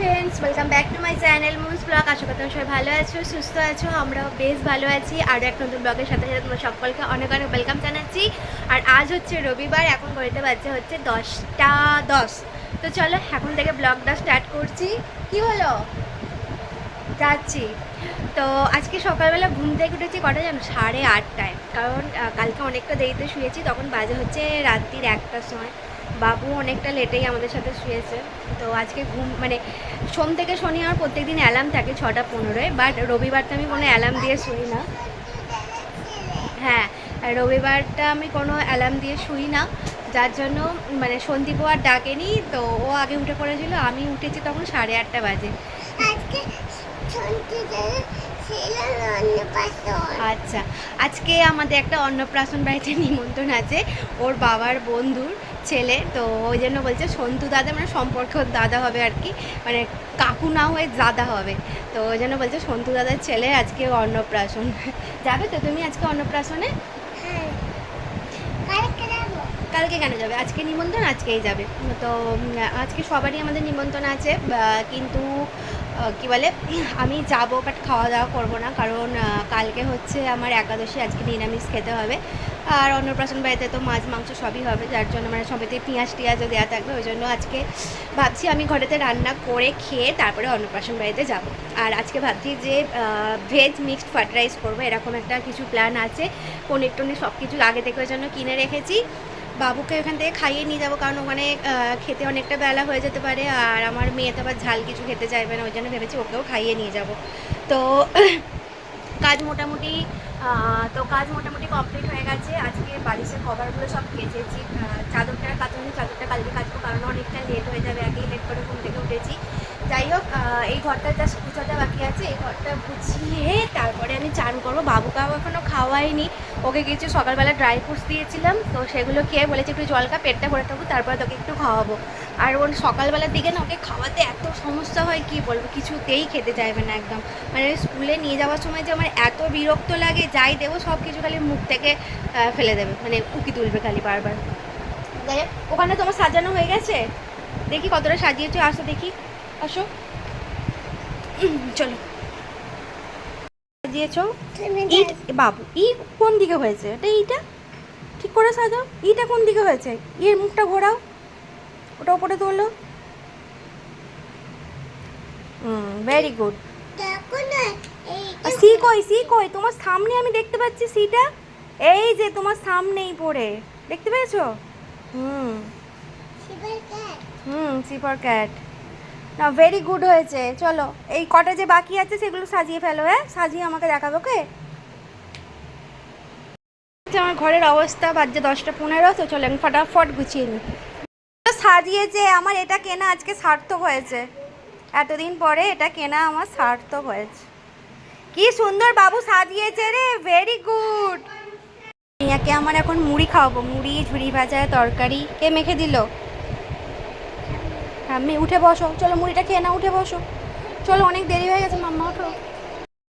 Friends welcome back to my channel Moon's blog আশা করি সবাই ভালো আছো, সুস্থ আছো, আমরাও বেশ ভালো আছি। আর এক নতুন ব্লগের সাথে সাথে তোমরা সকলকে অনেক অনেক ওয়েলকাম জানাচ্ছি। আর আজ হচ্ছে রবিবার, এখন ঘড়িতে বাজছে হচ্ছে দশটা দশ। তো চলো, এখন থেকে ব্লগটা স্টার্ট করছি। কি হলো? যাচ্ছি। তো আজকে সকালবেলা ঘুম থেকে উঠেছি কটা জানো? সাড়ে আটটায়। কারণ কালকে অনেকটা দেরিতে শুয়েছি, তখন বাজে হচ্ছে রাত্রির একটার সময়। বাবু অনেকটা লেটেই আমাদের সাথে শুয়েছে। তো আজকে ঘুম মানে সোম থেকে শনি আমার প্রত্যেক দিন অ্যালার্ম থাকে ছটা পনেরোয় বাট রবিবারটা আমি কোনো অ্যালার্ম দিয়ে শুই না। হ্যাঁ আর রবিবারটা আমি কোনো অ্যালার্ম দিয়ে শুই না। যার জন্য মানে সন্দীপও আর ডাকেনি তো ও আগে উঠে পড়েছিল আমি উঠেছি তখন সাড়ে আটটা বাজে। আচ্ছা আজকে আমাদের একটা অন্নপ্রাশন বাড়িতে নিমন্ত্রণ আছে ওর বাবার বন্ধুর। ছেলে তো ওই জন্য বলছে সন্তু দাদা মানে সম্পর্ক দাদা হবে আর কি মানে কাকু না হয়ে দাদা হবে। তো ওই জন্য বলছে সন্তু দাদার ছেলে আজকে অন্নপ্রাশন। যাবে তো তুমি আজকে অন্নপ্রাশনে? হ্যাঁ। কালকে কেন যাবে? আজকে নিমন্ত্রণ আজকেই যাবে। তো আজকে সবারই আমাদের নিমন্ত্রণ আছে কিন্তু কি বলে আমি যাব বাট খাওয়া দাওয়া করব না কারণ কালকে হচ্ছে আমার একাদশী আজকে নিরামিষ খেতে হবে। আর অন্নপ্রাশন বাড়িতে তো মাছ, মাংস সবই হবে, যার জন্য মানে সবেতে পেঁয়াজ টিয়াজও দেওয়া থাকবে, ওই জন্য আজকে ভাবছি আমি ঘরেতে রান্না করে খেয়ে তারপরে অন্নপ্রাশন বাড়িতে যাব। আর আজকে ভাবছি যে ভেজ মিক্সড ফ্রাইড রাইস করব, এরকম একটা কিছু প্ল্যান আছে, পনির টনির সব কিছু আগে থেকে ওই জন্য কিনে রেখেছি। বাবুকে ওখান থেকে খাইয়ে নিয়ে যাব, কারণ ওখানে খেতে অনেকটা বেলা হয়ে যেতে পারে, আর আমার মেয়ে তো আবার ঝাল কিছু খেতে চাইবে না, ওই জন্য ভেবেছি ওকেও খাইয়ে নিয়ে যাব। তো, কাজ মোটামুটি তো কাজ মোটামুটি কমপ্লিট হয়ে গেছে কভারগুলো সব কেচেছি চাদরটা কাচুনি চাদরটা কালকে কাটবো কারণ অনেকটা লেট হয়ে যাবে, আগেই লেট করে ঘুম থেকে উঠেছি। যাই হোক এই ঘরটা জাস্ট গুছাটা বাকি আছে, এই ঘরটা গুছিয়ে তারপরে আমি চান করব। বাবুকাও এখনও খাওয়াইনি। ওকে কিছু সকালবেলা ড্রাই ফ্রুটস দিয়েছিলাম, তো সেগুলো খেয়ে বলেছি একটু জল খা, পেটটা ভরে থাকুক, তারপরে তোকে একটু খাওয়াবো। আর ওর সকালবেলার দিকে না ওকে খাওয়াতে এত সমস্যা হয়, কি বলব? কিছুতেই খেতে চাইবে না একদম। মানে স্কুলে নিয়ে যাওয়ার সময় যে আমার এত বিরক্ত লাগে, যাই দেবো সব কিছু খালি মুখ থেকে ফেলে দেবে মানে উকি তুলবে খালি বারবার। ওখানে তোমার সাজানো হয়ে গেছে? দেখি কতটা সাজিয়েছো, আসো দেখি। আসো। চলো। সাজিয়েছো? ইট বাবু ই কোন দিকে হয়েছে? এটা ইটা ঠিক করে সাজাও। ইটা কোন দিকে হয়েছে? ইয়ের মুখটা ঘোরাও। ওটা ওপরে তোলো। হুম ভেরি গুড সি কই সি কই? তোমার সামনে আমি দেখতে পাচ্ছি সিটা? এই যে তোমার সামনেই পড়ে। দেখতে পেয়েছ? হুম। হুম সি ফর ক্যাট না ভেরি গুড হয়েছে। চলো এই কটা যে বাকি আছে সেগুলো সাজিয়ে ফেলো হ্যাঁ? সাজিয়ে আমাকে দেখাবো কে আচ্ছা, আমার ঘরের অবস্থা বাজছে দশটা পনেরো তো চলো আমি ফটাফট গুছিয়ে নিই। সাজিয়েছে আমার এটা কেনা আজকে সার্থক হয়েছে। এতদিন পরে এটা কেনা আমার সার্থক হয়েছে। কি সুন্দর বাবু সাজিয়েছে রে ভেরি গুড আমার এখন মুড়ি খাওয়াবো মুড়ি ঝুড়ি ভাজা তরকারি। কে মেখে দিল? আমি উঠে বসো। চলো মুড়িটা খেয়ে না উঠে বসো। চলো, অনেক দেরি হয়ে গেছে, মাম্মা, ওঠো।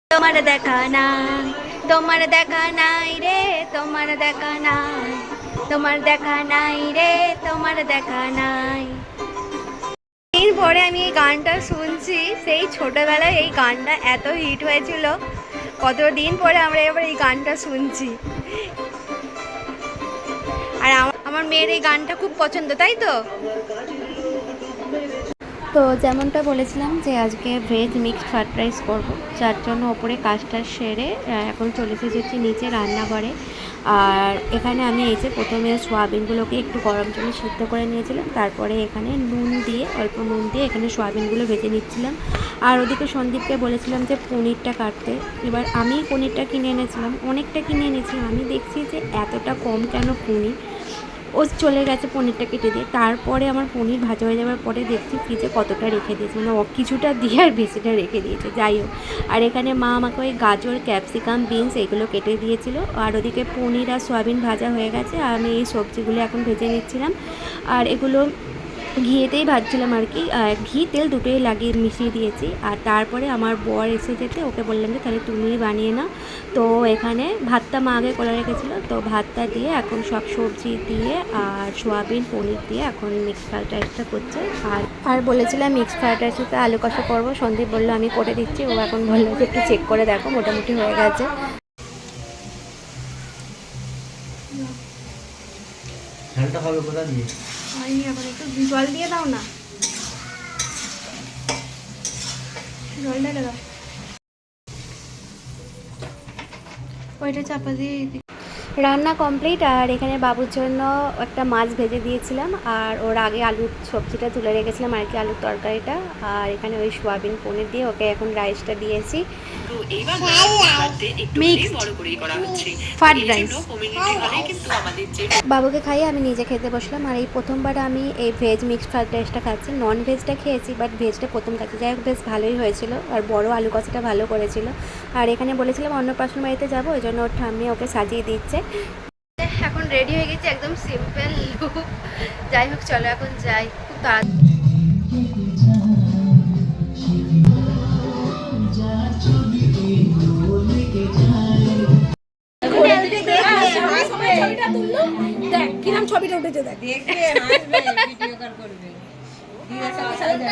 তোমার দেখা নাই, তোমার দেখা নাই রে, তোমার দেখা নাই, তোমার দেখা নাই রে, তোমার দেখা নাই। দিন পরে আমি এই গানটা শুনছি, সেই ছোটবেলায় এই গানটা এত হিট হয়েছিল, কত দিন পরে আমরা এবার এই গানটা শুনছি। আর আমার- আমার মেয়ের এই গানটা খুব পছন্দ, তাই তো? তো যেমনটা বলেছিলাম যে আজকে ভেজ মিক্সড ফ্রাইড রাইস করব, যার জন্য ওপরে কাজটা সেরে এখন চলে এসেছি নিচে রান্নাঘরে। আর এখানে আমি এই যে প্রথমে সোয়াবিনগুলোকে একটু গরম জলে সিদ্ধ করে নিয়েছিলাম, তারপরে এখানে নুন দিয়ে, অল্প নুন দিয়ে এখানে সোয়াবিনগুলো ভেজে নিচ্ছিলাম। আর ওদিকে সন্দীপকে বলেছিলাম যে পনিরটা কাটতে। এবার আমি পনিরটা কিনে এনেছিলাম, অনেকটা কিনে এনেছি, আমি দেখছি যে এতটা কম কেন পনির? ও চলে গেছে পনিরটা কেটে দিয়ে। তারপরে আমার পনির ভাজা হয়ে যাওয়ার পরে দেখছি ফ্রিজে কতটা রেখে দিয়েছে। মানে কিছুটা দিয়ে আর বেশিটা রেখে দিয়েছে। যাই হোক। আর এখানে মা আমাকে ওই গাজর, ক্যাপসিকাম, বিনস এগুলো কেটে দিয়েছিল। আর ওদিকে পনির আর সয়াবিন ভাজা হয়ে গেছে। আমি এই সবজিগুলো এখন ভেজে নিচ্ছিলাম। আর এগুলো ঘিয়েতেই ভাজছিলাম আর কি। ঘি, তেল দুটোই লাগিয়ে মিশিয়ে দিয়েছি। আর তারপরে আমার বর এসে যেতে, ওকে বললাম যে, তাহলে তুমিই বানিয়ে নাও। তো এখানে ভাতটা মা আগে করে রেখেছিলো। তো ভাতটা দিয়ে এখন সব সবজি দিয়ে আর সোয়াবিন, পনির দিয়ে এখন মিক্স ফ্রাইড রাইসটা করছে। আর আর বলেছিলাম মিক্স ফ্রাইড রাইসে আলু কষা করব। সন্দীপ বলল, আমি করে দিচ্ছি। ও এখন বলল, যে একটু চেক করে দেখো, মোটামুটি হয়ে গেছে। ঝালটা হবে কোথা দিয়ে? হয়নি এখন একটু জল দিয়ে দাও না। জল ঢেলে দাও। ওইটা চাপা দিয়ে রান্না কমপ্লিট, আর এখানে বাবুর জন্য একটা মাছ ভেজে দিয়েছিলাম, আর ওর আগে আলুর সবজিটা তুলে রেখেছিলাম, আর কি আলুর তরকারিটা। আর এখানে ওই সোয়াবিন পনির দিয়ে ওকে এখন রাইসটা দিয়েছি। তো এইবার একটু বড় করেই করা হচ্ছে। Fried এই rice. জন্য কমিউনিটি হলে কিন্তু আমাদের যে বাবুকে খাইয়ে আমি নিজে খেতে বসলাম। আর এই প্রথমবার আমি এই ভেজ মিক্সড ফ্রাইড রাইসটা খাচ্ছি। নন ভেজটা খেয়েছি বাট ভেজটা প্রথম খাচ্ছি। যাই হোক বেশ ভালোই হয়েছিল। আর বড় আলু কষাটা ভালো করেছিল। আর এখানে বলেছিলাম অন্নপ্রাশন বাড়িতে যাব ওই জন্য ওর ঠাম্মি ওকে সাজিয়ে দিচ্ছে। এখন রেডি হয়ে গেছে একদম সিম্পল লুক যাই হোক চলো এখন যাই। খুব তাড়াতাড়ি।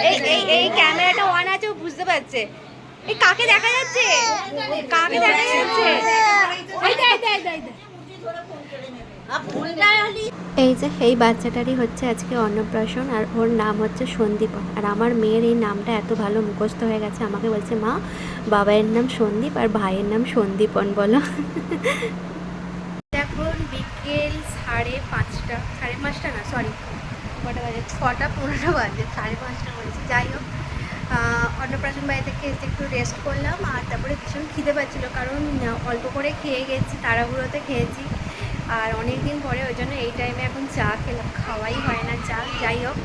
এই এই এই ক্যামেরাটা অন আছে বুঝতে পারছে এই কাকে দেখা যাচ্ছে কাকে দেখা। যাচ্ছে এই যে, এই বাচ্চাটারই হচ্ছে আজকে অন্নপ্রাশন আর ওর নাম হচ্ছে সন্দীপন আর আমার মেয়ের এই নামটা এত ভালো মুখস্থ হয়ে গেছে, আমাকে বলছে, মা বাবাইয়ের নাম সন্দীপ আর ভাইয়ের নাম সন্দীপন, বলো। এখন বিকেল সাড়ে পাঁচটা সাড়ে পাঁচটা না সরি কটা বাজে? ছটা পনেরো বাজে, সাড়ে পাঁচটা বলেছি। যাই হোক অন্নপ্রাশন বাড়ি থেকে এসে একটু রেস্ট করলাম, আর তারপরে ভীষণ খিদে পাচ্ছিলো, কারণ অল্প করে খেয়ে গেছি, তাড়াহুড়োতে খেয়েছি। আর অনেক দিন পরে ওই জন্য এই টাইমে এখন চা খেলাম। খাওয়াই হয় না চা, যাই হোক।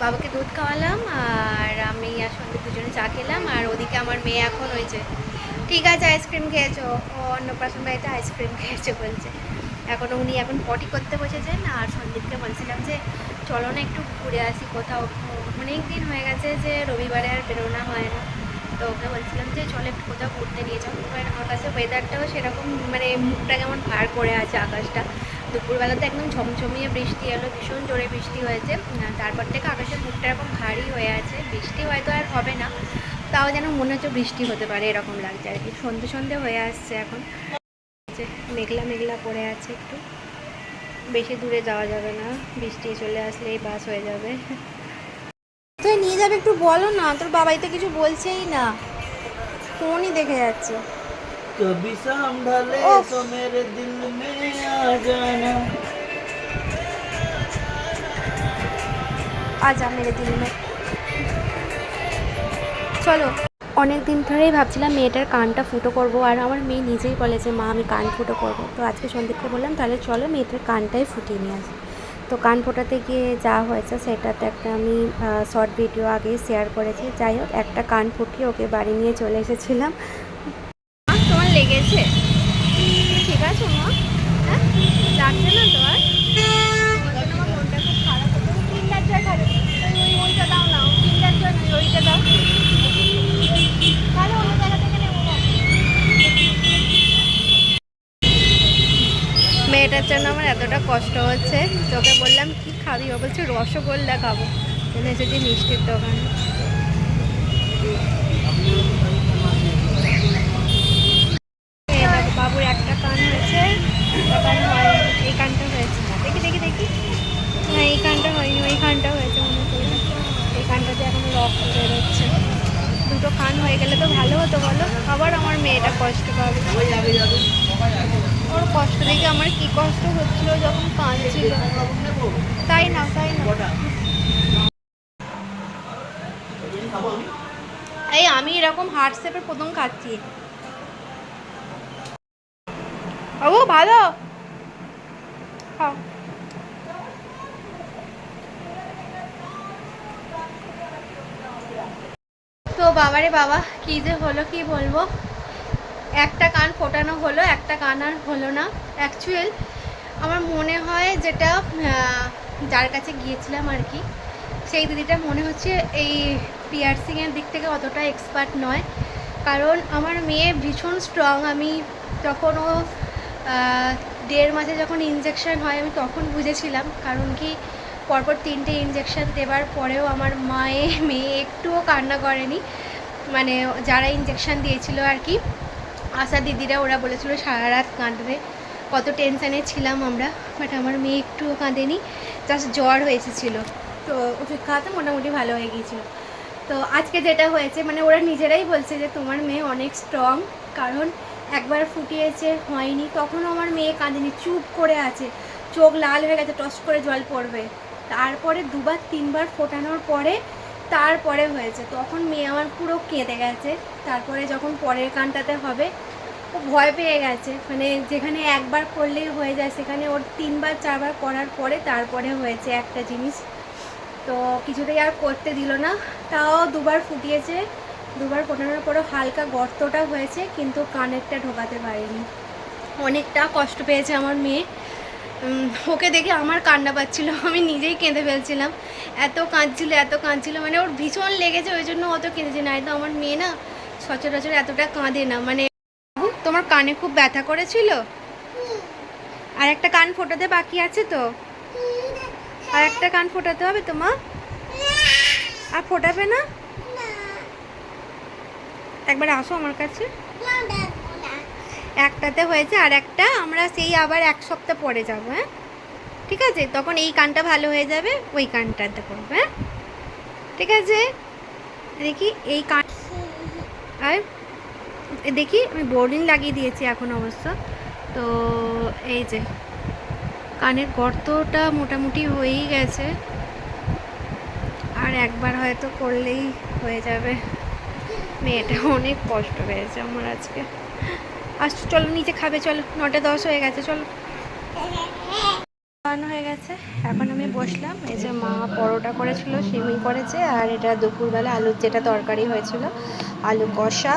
বাবাকে দুধ খাওয়ালাম আর আমি আর সঙ্গে দুজনে চা খেলাম আর ওদিকে আমার মেয়ে এখন হয়েছে ঠিক আছে আইসক্রিম খেয়েছো। ও অন্নপ্রাশন বাড়িতে আইসক্রিম খেয়েছে বলছে। এখন উনি এখন পটি করতে বসেছেন আর সন্দীপকে বলছিলাম যে, চলো না একটু ঘুরে আসি কোথাও। অনেক দিন হয়ে গেছে যে রবিবারে আর বেরোনো হয় না। তো ওকে বলছিলাম যে, চলে একটু কোথাও ঘুরতে নিয়ে যাও। আমার কাছে ওয়েদারটাও সেরকম মানে মুখটা কেমন ভার করে আছে আকাশটা। দুপুরবেলাতে একদম ঝমঝমিয়ে বৃষ্টি এলো, ভীষণ জোরে বৃষ্টি হয়েছে। তারপর থেকে আকাশের মুখটা এরকম ভারী হয়ে আছে। বৃষ্টি হয়তো আর হবে না, তাও যেন মনে হচ্ছে বৃষ্টি হতে পারে, এরকম লাগছে আর কি। সন্ধে সন্ধে হয়ে আসছে এখন। মেঘলা মেঘলা পড়ে আছে একটু। বেশি দূরে যাওয়া যাবে না। বৃষ্টি চলে আসলেই বাস হয়ে যাবে। কোথায় নিয়ে যাবে একটু বলো না তোর বাবাই তো কিছু বলছেই না। ফোনই দেখে যাচ্ছে। কবি সম্ভালে তো মেরে দিল মে আ আজা মেরে দিল মে। চলো। অনেক দিন ধরেই ভাবছিলাম মেয়েটার কানটা ফুটো করব আর আমার মেয়ে নিজেই বলে যে মা আমি কান ফুটো করব। তো আজকে সন্দীপকে বললাম তাহলে চলো মেয়েটার কানটাই ফুটিয়ে নিয়ে আসি। তো কান ফোটাতে গিয়ে যা হয়েছে সেটাতে একটা আমি শর্ট ভিডিও আগে শেয়ার করেছি। যাই হোক, একটা কান ফুটিয়ে ওকে বাড়ি নিয়ে চলে এসেছিলাম। তোমার লেগেছে? ঠিক আছে মা। হ্যাঁ লাগছে না তোমার জন্য আমার মনটা খুব খারাপ হতো তিনটার জায়গায় ওই ওইটা দাও না তিনটার জন্য ওইটা দাও তাহলে অন্য জায়গা থেকে নেব না। মেয়েটার জন্য আমার এতটা কষ্ট হচ্ছে। তোকে বললাম, কি খাবি? ও বলছে, রসগোল্লা খাব। চলে এসেছি মিষ্টির দোকান একটা কান হয়েছে কান কানটা হয়েছে। দেখি দেখি দেখি। কানটা হয়নি হয়েছে মনে করি এখন রক্ত বেরোচ্ছে। দুটো কান হয়ে গেলে তো ভালো হতো, বলো। আবার আমার মেয়েটা কষ্ট পাবে। ওর কষ্ট দেখে আমার কি কষ্ট হচ্ছিল যখন কাঁদছিল। তাই না তাই না। এই আমি এরকম প্রথম খাচ্ছি। ভালো? খাও তো বাবারে বাবা, কি যে হলো, কি বলব? একটা কান ফোটানো হলো, একটা কান আর হলো না। অ্যাকচুয়াল আমার মনে হয় যেটা যার কাছে গিয়েছিলাম আর কি, সেই দিদিটা মনে হচ্ছে এই পিয়ার্সিংয়ের দিক থেকে অতটা এক্সপার্ট নয়। কারণ আমার মেয়ে ভীষণ স্ট্রং আমি যখন ও দেড় মাসে যখন ইঞ্জেকশন হয়, আমি তখন বুঝেছিলাম। কারণ কি, পরপর তিনটে ইঞ্জেকশন দেওয়ার পরেও আমার মায়ে, মেয়ে একটুও কান্না করেনি। মানে যারা ইঞ্জেকশন দিয়েছিল আর কি আশা দিদিরা, ওরা বলেছিল সারা রাত কাঁদবে। কত টেনশানে ছিলাম আমরা বাট আমার মেয়ে একটুও কাঁদেনি জাস্ট জ্বর হয়েছিল তো ওষুধ খাওয়াতে মোটামুটি ভালো হয়ে গিয়েছিল। তো আজকে যেটা হয়েছে মানে ওরা নিজেরাই বলছে যে তোমার মেয়ে অনেক স্ট্রং কারণ একবার ফুটিয়েছে, হয়নি, তখনও আমার মেয়ে কাঁদেনি, চুপ করে আছে। চোখ লাল হয়ে গেছে, টস করে জল পড়বে। তারপরে দুবার, তিনবার ফোটানোর পরে তারপরে হয়েছে। তখন মেয়ে আমার পুরো কেঁদে গেছে। তারপরে যখন পরের কানটাতে হবে, ও ভয় পেয়ে গেছে। মানে যেখানে একবার করলেই হয়ে যায়, সেখানে ওর তিনবার, চারবার করার পরে তারপরে হয়েছে একটা জিনিস। তো কিছুতেই আর করতে দিল না। তাও দুবার ফুটিয়েছে। দুবার ফোটানোর পরেও হালকা গর্তটা হয়েছে, কিন্তু কানেরটা ঢোকাতে পারেনি। অনেকটা কষ্ট পেয়েছে আমার মেয়ে। ওকে দেখে আমার কান্না পাচ্ছিল, আমি নিজেই কেঁদে ফেলছিলাম। এত কাঁদছিল এত কাঁদছিল মানে ওর ভীষণ লেগেছে, ওই জন্য অত কেঁদেছে না। তো আমার মেয়ে না সচরাচর এতটা কাঁদে না। মানে তোমার কানে খুব ব্যথা করেছিল? আর একটা কান ফোটাতে বাকি আছে তো? আর একটা কান ফোটাতে হবে তোমার আর ফোটাবে না? একবার আসো আমার কাছে। একটাতে হয়েছে আর একটা আমরা সেই আবার এক সপ্তাহ পরে যাব হ্যাঁ? ঠিক আছে? তখন এই কানটা ভালো হয়ে যাবে, ওই কানটাতে করব হ্যাঁ? ঠিক আছে? দেখি এই কান আর দেখি, আমি বোর্ডিং লাগিয়ে দিয়েছি এখন অবশ্য। তো এই যে, কানের গর্তটা মোটামুটি হয়েই গেছে। আর একবার হয়তো করলেই হয়ে যাবে। মেয়েটা অনেক কষ্ট পেয়েছে আমার আজকে। আসছো, চলো, নিচে খাবে, চলো, নটা দশ হয়ে গেছে, চলো। খাওয়ানো হয়ে গেছে, এখন আমি বসলাম। এই যে মা পরোটা করেছিল, সিমি করেছে, আর এটা দুপুরবেলা আলুর যেটা তরকারি হয়েছিল, আলু কষা